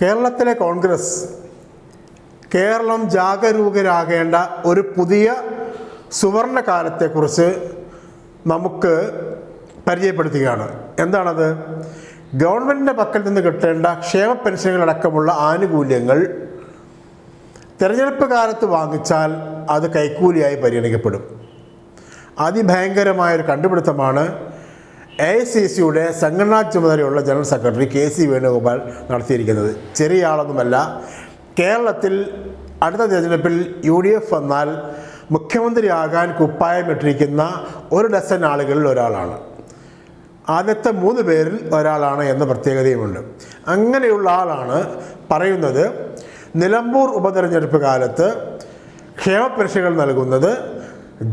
കേരളത്തിലെ കോൺഗ്രസ് കേരളം ജാഗരൂകരാകേണ്ട ഒരു പുതിയ സുവർണകാലത്തെക്കുറിച്ച് നമുക്ക് പരിചയപ്പെടുത്തുകയാണ്. എന്താണത്? ഗവൺമെന്റിന്റെ പക്കൽ നിന്ന് കിട്ടേണ്ട ക്ഷേമ പെൻഷനുകളടക്കമുള്ള ആനുകൂല്യങ്ങൾ തിരഞ്ഞെടുപ്പ് കാലത്ത് വാങ്ങിച്ചാൽ അത് കൈക്കൂലിയായി പരിഗണിക്കപ്പെടും. അതിഭയങ്കരമായൊരു കണ്ടുപിടുത്തമാണ് എ ഐ സി സിയുടെ സംഘടനാ ചുമതലയുള്ള general secretary K C Venugopal നടത്തിയിരിക്കുന്നത്. ചെറിയ ആളൊന്നുമല്ല. കേരളത്തിൽ അടുത്ത തിരഞ്ഞെടുപ്പിൽ യു ഡി എഫ് വന്നാൽ മുഖ്യമന്ത്രിയാകാൻ കുപ്പായമിട്ടിരിക്കുന്ന ഒരു ഡസൻ ആളുകളിൽ ഒരാളാണ്. ആദ്യത്തെ മൂന്ന് പേരിൽ ഒരാളാണ് എന്ന പ്രത്യേകതയുമുണ്ട്. അങ്ങനെയുള്ള ആളാണ് പറയുന്നത് നിലമ്പൂർ ഉപതെരഞ്ഞെടുപ്പ് കാലത്ത് ക്ഷേമ നൽകുന്നത്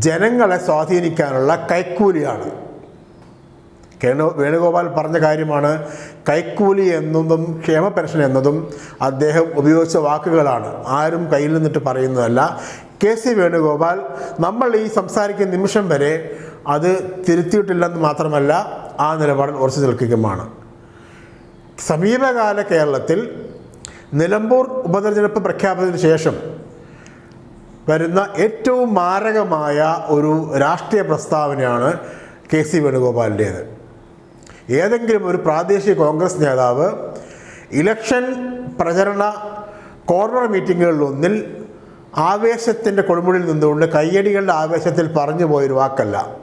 ജനങ്ങളെ സ്വാധീനിക്കാനുള്ള കൈക്കൂലിയാണ്. കേണു വേണുഗോപാൽ പറഞ്ഞ കാര്യമാണ് കൈക്കൂലി എന്നതും ക്ഷേമ പെൻഷൻ എന്നതും അദ്ദേഹം ഉപയോഗിച്ച വാക്കുകളാണ്. ആരും കയ്യിൽ നിന്നിട്ട് പറയുന്നതല്ല. കെ സി വേണുഗോപാൽ നമ്മൾ ഈ സംസാരിക്കുന്ന നിമിഷം വരെ അത് തിരുത്തിയിട്ടില്ലെന്ന് മാത്രമല്ല ആ നിലപാടിൽ ഉറച്ചു നിൽക്കുകയുമാണ്. സമീപകാല കേരളത്തിൽ നിലമ്പൂർ ഉപതെരഞ്ഞെടുപ്പ് പ്രഖ്യാപനത്തിന് ശേഷം വരുന്ന ഏറ്റവും മാരകമായ ഒരു രാഷ്ട്രീയ പ്രസ്താവനയാണ് കെ സി വേണുഗോപാലിന്റേത്. ഏതെങ്കിലും ഒരു പ്രാദേശിക കോൺഗ്രസ് നേതാവ് ഇലക്ഷൻ പ്രചരണ കോർണർ മീറ്റിങ്ങുകളിലൊന്നിൽ ആവേശത്തിന്റെ കൊടുമുടിയിൽ നിന്നുകൊണ്ട് കയ്യടികളുടെ ആവേശത്തിൽ പറഞ്ഞു പോയൊരു വാക്കല്ല.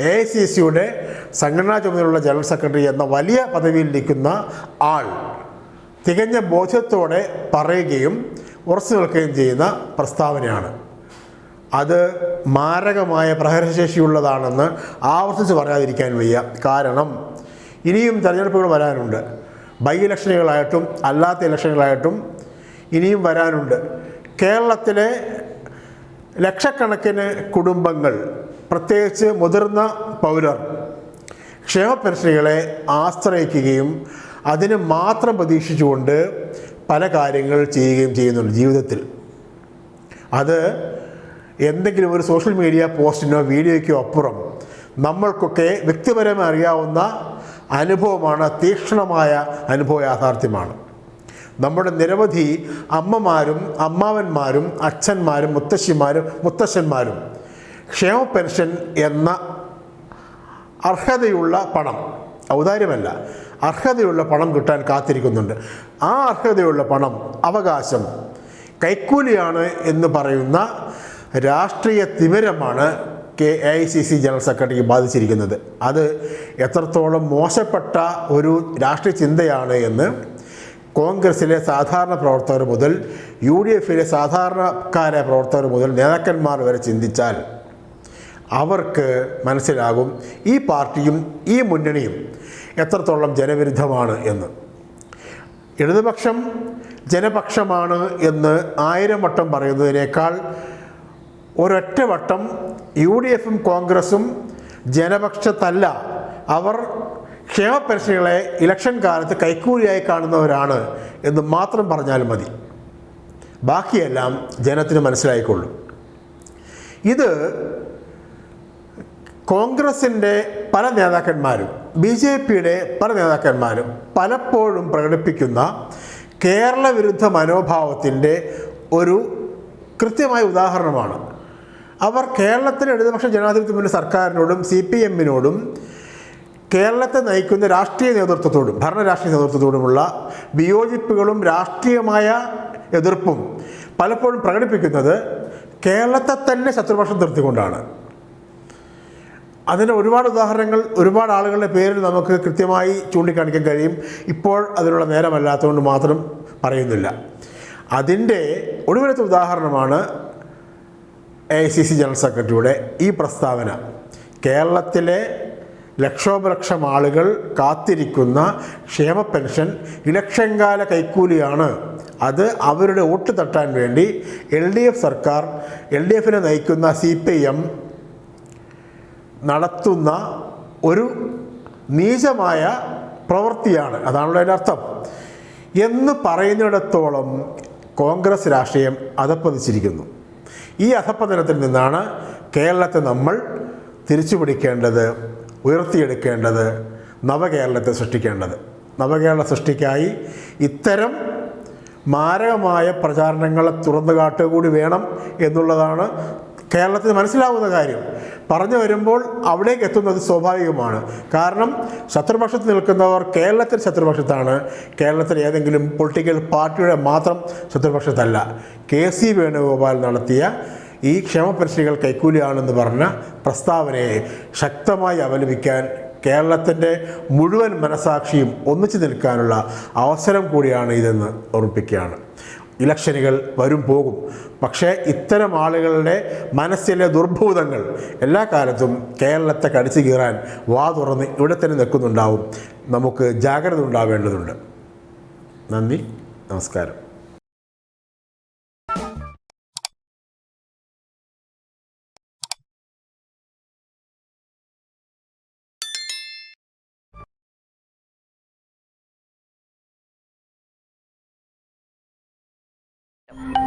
എ ഐ സി സിയുടെ സംഘടനാ ചുമതലയുള്ള ജനറൽ സെക്രട്ടറി എന്ന വലിയ പദവിയിൽ നിൽക്കുന്ന ആൾ തികഞ്ഞ ബോധ്യത്തോടെ പറയുകയും ഉറച്ചു നിൽക്കുകയും ചെയ്യുന്ന പ്രസ്താവനയാണ്. അത് മാരകമായ പ്രഹരശേഷിയുള്ളതാണെന്ന് ആവർത്തിച്ച് പറയാതിരിക്കാൻ വയ്യ. കാരണം ഇനിയും തെരഞ്ഞെടുപ്പുകൾ വരാനുണ്ട്. ബൈ ഇലക്ഷനുകളായിട്ടും അല്ലാത്ത ഇലക്ഷനുകളായിട്ടും ഇനിയും വരാനുണ്ട്. കേരളത്തിലെ ലക്ഷക്കണക്കിന് കുടുംബങ്ങൾ പ്രത്യേകിച്ച് മുതിർന്ന പൗരർ ക്ഷേമ പെൻഷനുകളെ ആശ്രയിക്കുകയും അതിന് മാത്രം പ്രതീക്ഷിച്ചുകൊണ്ട് പല കാര്യങ്ങൾ ചെയ്യുകയും ചെയ്യുന്നുണ്ട് ജീവിതത്തിൽ. അത് എന്തെങ്കിലും ഒരു സോഷ്യൽ മീഡിയ പോസ്റ്റിനോ വീഡിയോയ്ക്കോ അപ്പുറം നമ്മൾക്കൊക്കെ വ്യക്തിപരമായി അറിയാവുന്ന അനുഭവമാണ് തീക്ഷ്ണമായ അനുഭവ യാഥാർത്ഥ്യമാണ്. നമ്മുടെ നിരവധി അമ്മമാരും അമ്മാവന്മാരും അച്ഛന്മാരും മുത്തശ്ശിമാരും മുത്തശ്ശന്മാരും ക്ഷേമ പെൻഷൻ എന്ന അർഹതയുള്ള പണം ഔദാര്യമല്ല അർഹതയുള്ള പണം കിട്ടാൻ കാത്തിരിക്കുന്നുണ്ട്. ആ അർഹതയുള്ള പണം അവകാശം കൈക്കൂലിയാണ് എന്ന് പറയുന്ന രാഷ്ട്രീയ തിമിരമാണ് K A I C C general സെക്രട്ടറിക്ക് ബാധിച്ചിരിക്കുന്നത്. അത് എത്രത്തോളം മോശപ്പെട്ട ഒരു രാഷ്ട്രീയ ചിന്തയാണ് എന്ന് കോൺഗ്രസിലെ സാധാരണ പ്രവർത്തകർ മുതൽ യു ഡി എഫിലെ സാധാരണക്കാരെ പ്രവർത്തകർ മുതൽ നേതാക്കന്മാർ വരെ ചിന്തിച്ചാൽ അവർക്ക് മനസ്സിലാകും ഈ പാർട്ടിയും ഈ മുന്നണിയും എത്രത്തോളം ജനവിരുദ്ധമാണ് എന്ന്. ഇടതുപക്ഷം ജനപക്ഷമാണ് എന്ന് ആയിരം വട്ടം പറയുന്നതിനേക്കാൾ ഒരൊറ്റ വട്ടം യു ഡി എഫും കോൺഗ്രസും ജനപക്ഷത്തല്ല അവർ ക്ഷേമ പെൻഷനുകളെ ഇലക്ഷൻ കാലത്ത് കൈക്കൂലിയായി കാണുന്നവരാണ് എന്ന് മാത്രം പറഞ്ഞാൽ മതി. ബാക്കിയെല്ലാം ജനത്തിന് മനസ്സിലായിക്കൊള്ളും. ഇത് കോൺഗ്രസിന്റെ പല നേതാക്കന്മാരും ബി ജെ പിയുടെ പല നേതാക്കന്മാരും പലപ്പോഴും പ്രകടിപ്പിക്കുന്ന കേരള വിരുദ്ധ മനോഭാവത്തിന്റെ ഒരു കൃത്യമായ ഉദാഹരണമാണ്. അവർ കേരളത്തിലെ ഇടതുപക്ഷ ജനാധിപത്യ മുന്നണി സർക്കാരിനോടും സി പി എമ്മിനോടും കേരളത്തെ നയിക്കുന്ന രാഷ്ട്രീയ നേതൃത്വത്തോടും ഭരണ രാഷ്ട്രീയ നേതൃത്വത്തോടുമുള്ള വിയോജിപ്പുകളും രാഷ്ട്രീയമായ എതിർപ്പും പലപ്പോഴും പ്രകടിപ്പിക്കുന്നത് കേരളത്തെ തന്നെ ശത്രുപക്ഷം നിർത്തിക്കൊണ്ടാണ്. അതിന് ഒരുപാട് ഉദാഹരണങ്ങൾ ഒരുപാട് ആളുകളുടെ പേരിൽ നമുക്ക് കൃത്യമായി ചൂണ്ടിക്കാണിക്കാൻ കഴിയും. ഇപ്പോൾ അതിനുള്ള നേരമല്ലാത്തതുകൊണ്ട് മാത്രം പറയുന്നില്ല. അതിന്റെ ഒടുവിലത്തെ ഉദാഹരണമാണ് A I C C general സെക്രട്ടറിയുടെ ഈ പ്രസ്താവന കേരളത്തിലെ ലക്ഷോപലക്ഷം ആളുകൾ കാത്തിരിക്കുന്ന ക്ഷേമ പെൻഷൻ ഇലക്ഷൻ കാല കൈക്കൂലിയാണ്. അത് അവരുടെ വോട്ട് തട്ടാൻ വേണ്ടി എൽ ഡി എഫ് സർക്കാർ എൽ ഡി എഫിനെ നയിക്കുന്ന സി പി എം നടത്തുന്ന ഒരു നീചമായ പ്രവൃത്തിയാണ്. അതാണല്ലോ അതിന്റെ അർത്ഥം. എന്ന് പറയുന്നിടത്തോളം കോൺഗ്രസ് രാഷ്ട്രീയം അധപ്പതിച്ചിരിക്കുന്നു ഈ അധപ്പതനത്തിൽ നിന്നാണ് കേരളത്തെ നമ്മൾ തിരിച്ചു പിടിക്കേണ്ടത് ഉയർത്തിയെടുക്കേണ്ടത് നവകേരളത്തെ സൃഷ്ടിക്കേണ്ടത്. നവകേരള സൃഷ്ടിക്കായി ഇത്തരം മാരകമായ പ്രചാരണങ്ങളെ തുറന്നു കാട്ടുകൂടി വേണം എന്നുള്ളതാണ് കേരളത്തിന് മനസ്സിലാവുന്ന കാര്യം. പറഞ്ഞു വരുമ്പോൾ അവിടേക്ക് എത്തുന്നത് സ്വാഭാവികമാണ്. കാരണം ശത്രുപക്ഷത്ത് നിൽക്കുന്നവർ കേരളത്തിൽ ശത്രുപക്ഷത്താണ്. കേരളത്തിൽ ഏതെങ്കിലും പൊളിറ്റിക്കൽ പാർട്ടിയുടെ മാത്രം ശത്രുപക്ഷത്തല്ല. കെ സി വേണുഗോപാൽ നടത്തിയ ഈ ക്ഷേമ പരിശീലികൾ കൈക്കൂലിയാണെന്ന് പറഞ്ഞ പ്രസ്താവനയെ ശക്തമായി അപലപിക്കാൻ കേരളത്തിന്റെ മുഴുവൻ മനസാക്ഷിയും ഒന്നിച്ചു നിൽക്കാനുള്ള അവസരം കൂടിയാണ് ഇതെന്ന് ഓർമ്മിപ്പിക്കുകയാണ് ഇലക്ഷനുകൾ വരും പോകും. പക്ഷേ ഇത്തരം ആളുകളുടെ മനസ്സിലെ ദുർഭൂതങ്ങൾ എല്ലാ കാലത്തും കേരളത്തെ കടിച്ചു കീറാൻ വാ തുറന്ന് ഇവിടെ തന്നെ നിൽക്കുന്നുണ്ടാവും. നമുക്ക് ജാഗ്രത ഉണ്ടാവേണ്ടതുണ്ട്. നന്ദി. നമസ്കാരം. you.